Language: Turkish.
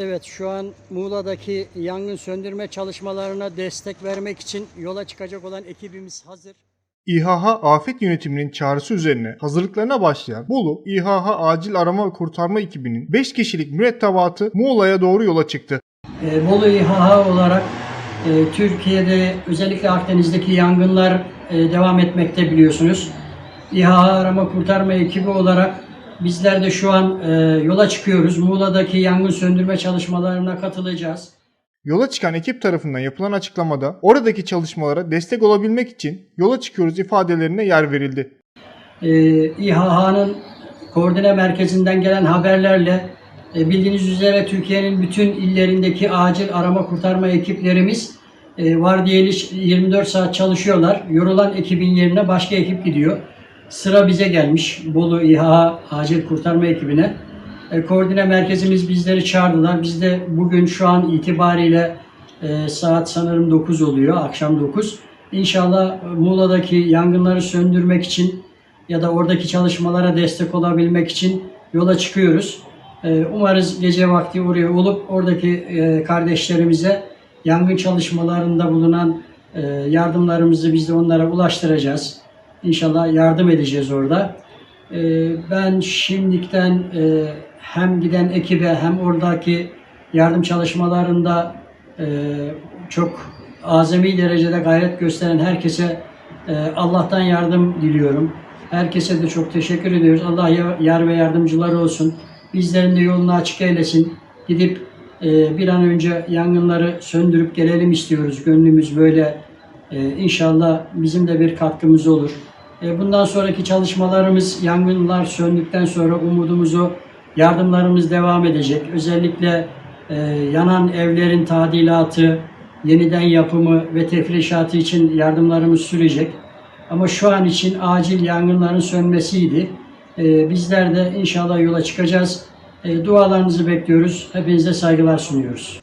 Evet şu an Muğla'daki yangın söndürme çalışmalarına destek vermek için yola çıkacak olan ekibimiz hazır. İHH afet yönetiminin çağrısı üzerine hazırlıklarına başlayan Bolu İHH acil arama ve kurtarma ekibinin 5 kişilik mürettebatı Muğla'ya doğru yola çıktı. Ee, Bolu İHH olarak e, Türkiye'de özellikle Akdeniz'deki yangınlar e, devam etmekte biliyorsunuz. İHH arama kurtarma ekibi olarak bizler de şu an e, yola çıkıyoruz. Muğla'daki yangın söndürme çalışmalarına katılacağız. Yola çıkan ekip tarafından yapılan açıklamada oradaki çalışmalara destek olabilmek için yola çıkıyoruz ifadelerine yer verildi. e, İHH'nın koordine merkezinden gelen haberlerle e, bildiğiniz üzere Türkiye'nin bütün illerindeki acil arama kurtarma ekiplerimiz e, vardiyeli 24 saat çalışıyorlar. Yorulan ekibin yerine başka ekip gidiyor. Sıra bize gelmiş Bolu İHH acil kurtarma ekibine. E, koordine merkezimiz bizleri çağırdılar. Biz de bugün şu an itibariyle e, saat sanırım 9 oluyor, akşam 9. İnşallah e, Muğla'daki yangınları söndürmek için ya da oradaki çalışmalara destek olabilmek için yola çıkıyoruz. Ee, Umarız gece vakti oraya olup oradaki e, kardeşlerimize yangın çalışmalarında bulunan e, yardımlarımızı biz de onlara ulaştıracağız. İnşallah yardım edeceğiz orada. Ee, Ben şimdikten e, hem giden ekibe hem oradaki yardım çalışmalarında e, çok azami derecede gayret gösteren herkese e, Allah'tan yardım diliyorum. Herkese de çok teşekkür ediyoruz. Allah ya- yar ve yardımcıları olsun. Bizlerin de yolunu açık eylesin. Gidip e, bir an önce yangınları söndürüp gelelim istiyoruz. Gönlümüz böyle. E, İnşallah bizim de bir katkımız olur. E, Bundan sonraki çalışmalarımız yangınlar söndükten sonra umudumuzu yardımlarımız devam edecek. Özellikle e, yanan evlerin tadilatı, yeniden yapımı ve tefrişatı için yardımlarımız sürecek. Ama şu an için acil yangınların sönmesiydi. E, bizler de inşallah yola çıkacağız. E, dualarınızı bekliyoruz. Hepinize saygılar sunuyoruz.